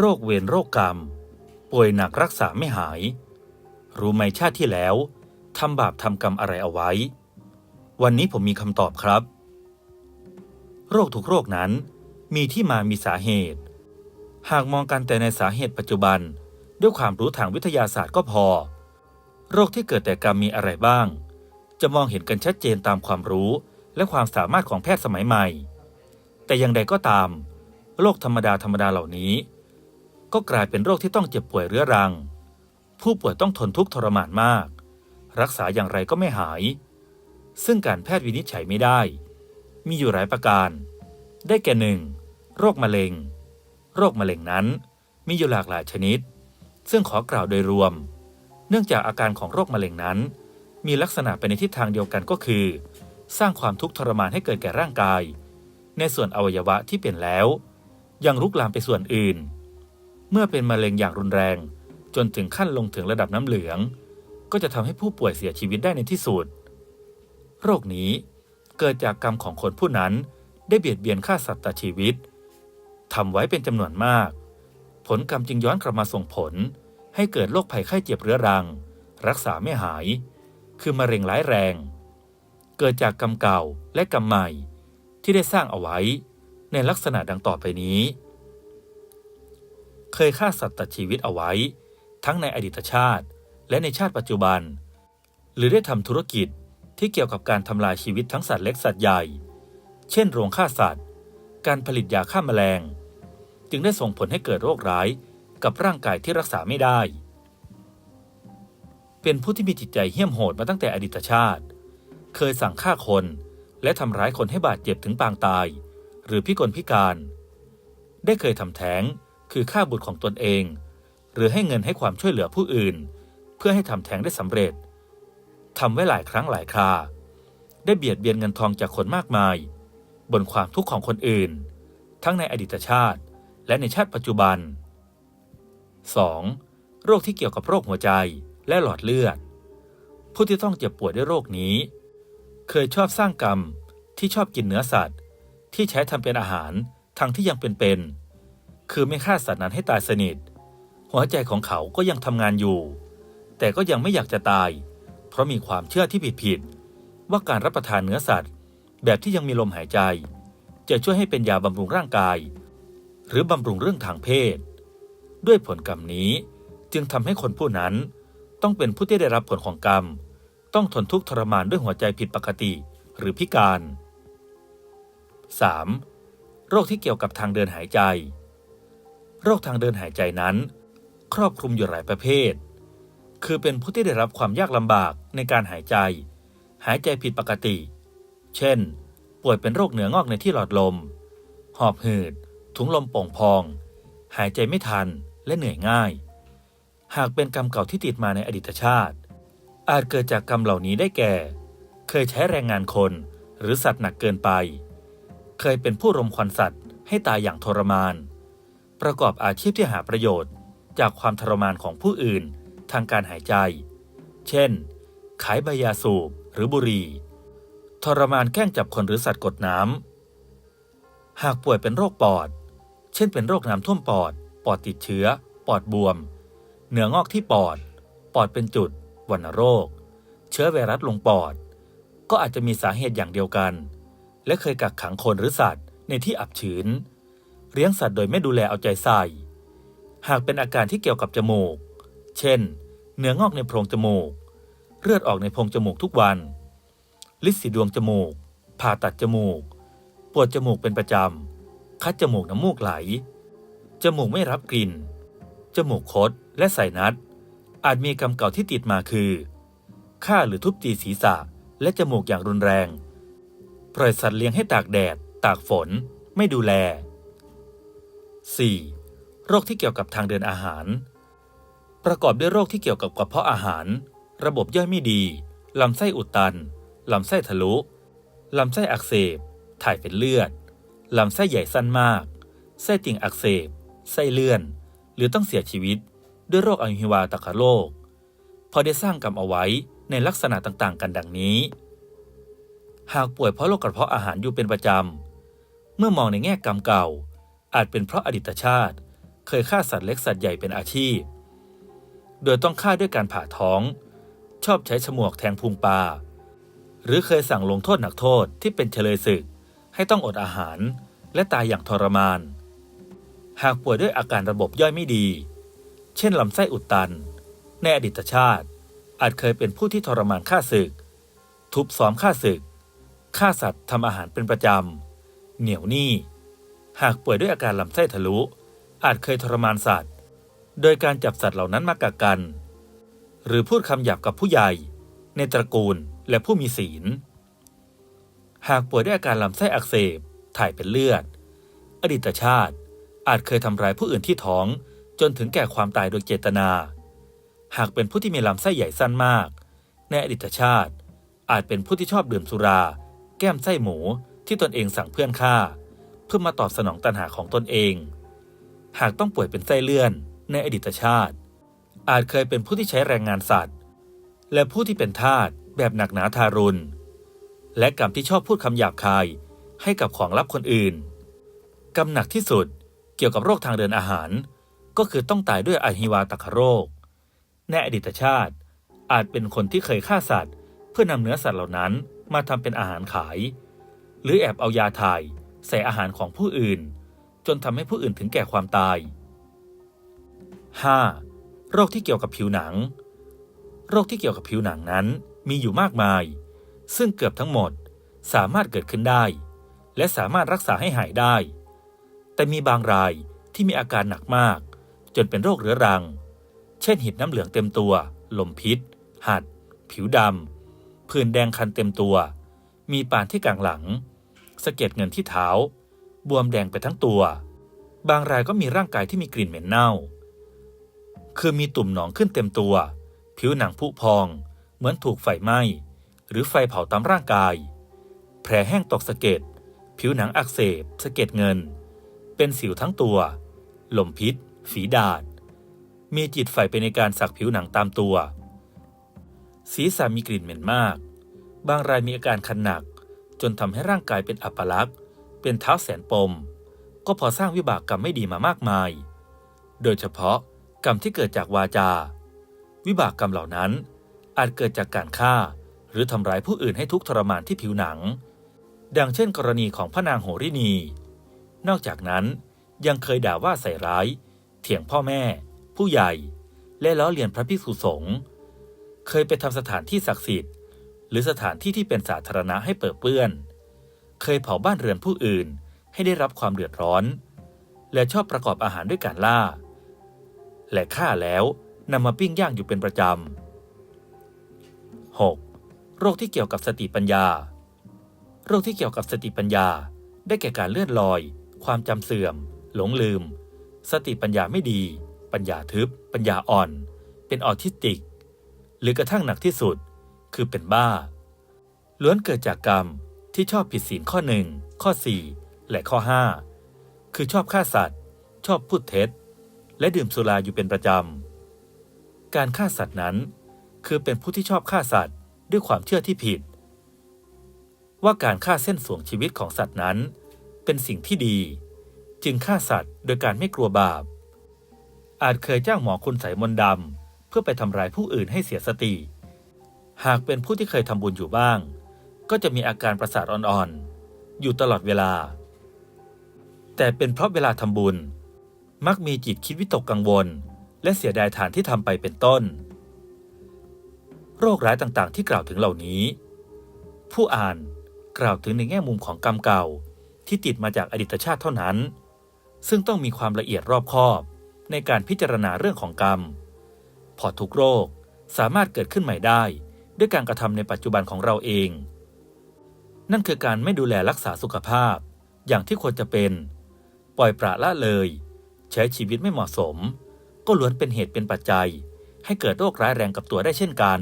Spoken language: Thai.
โรคเวรโรคกรรม ป่วยหนักรักษาไม่หาย รู้ไหมชาติที่แล้วทำบาปทำกรรมอะไรเอาไว้ วันนี้ผมมีคำตอบครับ โรคทุกโรคนั้นมีที่มามีสาเหตุ หากมองกันแต่ในสาเหตุปัจจุบัน ด้วยความรู้ทางวิทยาศาสตร์ก็พอ โรคที่เกิดแต่กรรมมีอะไรบ้าง จะมองเห็นกันชัดเจนตามความรู้และความสามารถของแพทย์สมัยใหม่ แต่อย่างใดก็ตาม โรคธรรมดาธรรมดาเหล่านี้ ก็กลายเป็นโรคที่ต้องเจ็บป่วยเรื้อรัง ผู้ป่วยต้องทนทุกข์ทรมานมาก รักษาอย่างไรก็ไม่หาย ซึ่งการแพทย์วินิจฉัยไม่ได้ มีอยู่หลายประการ ได้แก่หนึ่งโรคมะเร็ง โรคมะเร็งนั้นมีอยู่หลากหลายชนิด ซึ่งขอกล่าวโดยรวม เนื่องจากอาการของโรคมะเร็งนั้น มีลักษณะไปในทิศทางเดียวกันก็คือ สร้างความทุกข์ทรมานให้เกิดแก่ร่างกาย ในส่วนอวัยวะที่เป็นแล้ว ยังรุกลามไปส่วนอื่น เมื่อเป็นมะเร็งอย่างรุนแรง จนถึงขั้นลงถึงระดับน้ำเหลือง ก็จะทำให้ผู้ป่วยเสียชีวิตได้ในที่สุด โรคนี้เกิดจากกรรมของคนผู้นั้นได้เบียดเบียนฆ่าสัตว์ตัดชีวิตทำไว้เป็นจำนวนมาก ผลกรรมจึงย้อนกลับมาส่งผล ให้เกิดโรคภัยไข้เจ็บเรื้อรัง รักษาไม่หาย คือมะเร็งร้ายแรง เกิดจากกรรมเก่าและกรรมใหม่ที่ได้สร้างเอาไว้ในลักษณะดังต่อไปนี้ เคยฆ่าสัตว์ตัดชีวิตเอาไว้ ทั้งในอดีตชาติ และในชาติปัจจุบัน หรือได้ทำธุรกิจที่เกี่ยวกับการทำลายชีวิตทั้งสัตว์เล็กสัตว์ใหญ่ เช่น โรงฆ่าสัตว์ การผลิตยาฆ่าแมลง จึงได้ส่งผลให้เกิดโรคร้ายกับร่างกายที่รักษาไม่ได้ เป็นผู้ที่มีจิตใจเหี้ยมโหดมาตั้งแต่อดีตชาติ เคยสั่งฆ่าคนและทำร้ายคนให้บาดเจ็บถึงปางตาย หรือพิกลพิการ ได้เคยทำแท้ง คือฆ่าบุตรของตนเอง หรือให้เงินให้ความช่วยเหลือผู้อื่น เพื่อให้ทำแท้งได้สำเร็จทำไว้หลายครั้งหลายครา ได้เบียดเบียนเงินทองจากคนมากมาย บนความทุกข์ของคนอื่น ทั้งในอดีตชาติและในชาติปัจจุบัน 2. โรคที่เกี่ยวกับโรคหัวใจและหลอดเลือด ผู้ที่ต้องเจ็บป่วยด้วยโรคนี้ เคยชอบสร้างกรรมที่ชอบกินเนื้อสัตว์ ที่ใช้ทำเป็นอาหารทั้งที่ยังเป็นๆ คือไม่ฆ่าสัตว์นั้นให้ตายสนิท หัวใจของเขาก็ยังทำงานอยู่ แต่ก็ยังไม่อยากจะตาย เพราะมีความเชื่อที่ผิดๆว่าการรับประทานเนื้อสัตว์ แบบที่ยังมีลมหายใจ จะช่วยให้เป็นยาบำรุงร่างกาย หรือบำรุงเรื่องทางเพศ ด้วยผลกรรมนี้จึงทำให้คนผู้นั้นต้องเป็นผู้ที่ได้รับผลของกรรม ต้องทนทุกข์ทรมานด้วยหัวใจผิดปกติหรือพิการ 3. โรคที่เกี่ยวกับทางเดินหายใจ โรคทางเดินหายใจนั้น ครอบคลุมอยู่หลายประเภท คือเป็นผู้ที่ได้รับความยากลำบากในการหายใจ หายใจผิดปกติ เช่น ป่วยเป็นโรคเหนืองอกในที่หลอดลม หอบหืด ถุงลมโป่งพอง หายใจไม่ทันและเหนื่อยง่าย หากเป็นกรรมเก่าที่ติดมาในอดีตชาติ อาจเกิดจากกรรมเหล่านี้ได้แก่ เคยใช้แรงงานคนหรือสัตว์หนักเกินไป เคยเป็นผู้รมควันสัตว์ให้ตายอย่างทรมาน ประกอบอาชีพที่หาประโยชน์ จากความทรมานของผู้อื่นทางการหายใจ เช่น ขายใบยาสูบหรือบุหรี่ ทรมานแกล้งจับคนหรือสัตว์กดน้ำ หากป่วยเป็นโรคปอด เช่นเป็นโรคน้ำท่วมปอด ปอดติดเชื้อ ปอดบวม เหนืองอกที่ปอด ปอดเป็นจุด วัณโรค เชื้อไวรัสลงปอด ก็อาจจะมีสาเหตุอย่างเดียวกัน และเคยกักขังคนหรือสัตว์ในที่อับชื้น เลี้ยงสัตว์โดยไม่ดูแลเอาใจใส่ หากเป็นอาการที่เกี่ยวกับจมูก เช่น เนื้องอกในโพรงจมูก เลือดออกในโพรงจมูกทุกวัน ลิดสีดวงจมูก ผ่าตัดจมูก ปวดจมูกเป็นประจำ คัดจมูกน้ำมูกไหล จมูกไม่รับกลิ่น จมูกคดและใส่นัด อาจมีกรรมเก่าที่ติดมาคือฆ่าหรือทุบตีศีรษะและจมูกอย่างรุนแรง ปล่อยสัตว์เลี้ยงให้ตากแดด ตากฝน ไม่ดูแล 4. โรคที่เกี่ยวกับทางเดินอาหาร ประกอบด้วยโรคที่เกี่ยวกับกระเพาะอาหาร ระบบย่อยไม่ดี ลำไส้อุดตัน ลำไส้ทะลุ ลำไส้อักเสบ ถ่ายเป็นเลือด ลำไส้ใหญ่สั้นมาก ไส้ติ่งอักเสบ ไส้เลื่อน หรือต้องเสียชีวิต ด้วยโรคอหิวาตกโรค พอได้สร้างกรรมเอาไว้ในลักษณะต่างๆ กันดังนี้ หากป่วยเพราะโรคกระเพาะอาหารอยู่เป็นประจำ เมื่อมองในแง่กรรมเก่า อาจเป็นเพราะอดีตชาติ เคยฆ่าสัตว์เล็กสัตว์ใหญ่เป็นอาชีพ โดยต้องฆ่าด้วยการผ่าท้อง ชอบใช้ฉมวกแทงพุงปลา หรือเคยสั่งลงโทษหนักโทษที่เป็นเฉลยศึก ให้ต้องอดอาหารและตายอย่างทรมาน หากป่วยด้วยอาการระบบย่อยไม่ดี เช่นลำไส้อุดตัน ในอดีตชาติ อาจเคยเป็นผู้ที่ทรมานฆ่าศึก ทุบซ้อมฆ่าศึกฆ่าสัตว์ทำอาหารเป็นประจำ เหนียวหนี้ หากป่วยด้วยอาการลำไส้ทะลุ อาจเคยทรมานสัตว์ โดยการจับสัตว์เหล่านั้นมากักกัน หรือพูดคำหยาบกับผู้ใหญ่ ในตระกูลและผู้มีศีล หากป่วยด้วยอาการลำไส้อักเสบ ถ่ายเป็นเลือด อดีตชาติ อาจเคยทำร้ายผู้อื่นที่ท้องจนถึงแก่ความตายโดยเจตนา หากเป็นผู้ที่มีลำไส้ใหญ่สั้นมาก ในอดีตชาติ อาจเป็นผู้ที่ชอบดื่มสุรา แก้มไส้หมูที่ตนเองสั่งเพื่อนฆ่า เพื่อมาตอบสนองตัณหาของตนเอง หากต้องป่วยเป็นไส้เลื่อนในอดีตชาติ อาจเคยเป็นผู้ที่ใช้แรงงานสัตว์ และผู้ที่เป็นทาสแบบหนักหนาทารุณ และกรรมที่ชอบพูดคำหยาบคายให้กับของลับคนอื่น กรรมหนักที่สุดเกี่ยวกับโรคทางเดินอาหาร ก็คือต้องตายด้วยอหิวาตกโรค ในอดีตชาติ อาจเป็นคนที่เคยฆ่าสัตว์ เพื่อนำเนื้อสัตว์เหล่านั้นมาทำเป็นอาหารขาย หรือแอบเอายาถ่าย ใส่อาหารของผู้อื่น จนทำให้ผู้อื่นถึงแก่ความตาย 5. โรคที่เกี่ยวกับผิวหนัง โรคที่เกี่ยวกับผิวหนังนั้นมีอยู่มากมาย ซึ่งเกือบทั้งหมดสามารถเกิดขึ้นได้ และสามารถรักษาให้หายได้ แต่มีบางรายที่มีอาการหนักมาก จนเป็นโรคเรื้อรัง เช่นหิดน้ำเหลืองเต็มตัว ลมพิษ หัด ผิวดำผื่นแดงคันเต็มตัว มีปานที่กลางหลัง สะเก็ดเงินที่เท้า บวมแดงไปทั้งตัว บางรายก็มีร่างกายที่มีกลิ่นเหม็นเน่า คือมีตุ่มหนองขึ้นเต็มตัว ผิวหนังผุพอง เหมือนถูกไฟไหม้ หรือไฟเผาตามร่างกาย แผลแห้งตกสะเก็ด ผิวหนังอักเสบสะเก็ดเงิน เป็นสิวทั้งตัวลมพิษ ฝีดาษมีจิตไฟไปในการสักผิวหนังตามตัว ศีรษะมีกลิ่นเหม็นมาก บางรายมีอาการคันหนัก จนทำให้ร่างกายเป็นอัปลักษณ์ เป็นเท้าแสนปม ก็พอสร้างวิบากกรรมไม่ดีมามากมาย โดยเฉพาะกรรมที่เกิดจากวาจา วิบากกรรมเหล่านั้น อาจเกิดจากการฆ่า หรือทำร้ายผู้อื่นให้ทุกข์ทรมานที่ผิวหนัง ดังเช่นกรณีของพระนางโหรินี นอกจากนั้นยังเคยด่าว่าใส่ร้าย เถียงพ่อแม่ ผู้ใหญ่ และล้อเลียนพระภิกษุสงฆ์เคยไปทำสถานที่ศักดิ์สิทธิ์ หรือสถานที่ที่เป็นสาธารณะให้เปิดเปื้อน เคยเผาบ้านเรือนผู้อื่นให้ได้รับความเดือดร้อน และชอบประกอบอาหารด้วยการล่า และฆ่าแล้วนำมาปิ้งย่างอยู่เป็นประจำ 6. โรคที่เกี่ยวกับสติปัญญา โรคที่เกี่ยวกับสติปัญญา ได้แก่การเลื่อนลอย ความจำเสื่อม หลงลืม สติปัญญาไม่ดี ปัญญาทึบ ปัญญาอ่อน เป็นออทิสติก หรือกระทั่งหนักที่สุด คือเป็นบ้า ล้วนเกิดจากกรรมที่ชอบผิดศีลข้อหนึ่งข้อ 4 และข้อ 5 คือชอบฆ่าสัตว์ ชอบพูดเท็จ และดื่มสุราอยู่เป็นประจำ การฆ่าสัตว์นั้น คือเป็นผู้ที่ชอบฆ่าสัตว์ด้วยความเชื่อที่ผิด ว่าการฆ่าเส้นสวงชีวิตของสัตว์นั้น เป็นสิ่งที่ดี จึงฆ่าสัตว์โดยการไม่กลัวบาป อาจเคยจ้างหมอคุณใส่มนต์ดำเพื่อไปทำร้ายผู้อื่นให้เสียสติ หากเป็นผู้ที่เคยทำบุญอยู่บ้าง ก็จะมีอาการประสาทอ่อนๆ อยู่ตลอดเวลา แต่เป็นเพราะเวลาทำบุญ มักมีจิตคิดวิตกกังวล และเสียดายฐานที่ทำไปเป็นต้น โรคร้ายต่างๆ ที่กล่าวถึงเหล่านี้ ผู้อ่านกล่าวถึงในแง่มุมของกรรมเก่าที่ติดมาจากอดีตชาติเท่านั้น ซึ่งต้องมีความละเอียดรอบคอบในการพิจารณาเรื่องของกรรม พอทุกโรคสามารถเกิดขึ้นใหม่ได้ ด้วยการกระทำในปัจจุบันของเราเอง นั่นคือการไม่ดูแลรักษาสุขภาพ อย่างที่ควรจะเป็น ปล่อยปละละเลย ใช้ชีวิตไม่เหมาะสม ก็ล้วนเป็นเหตุเป็นปัจจัย ให้เกิดโรคร้ายแรงกับตัวได้เช่นกัน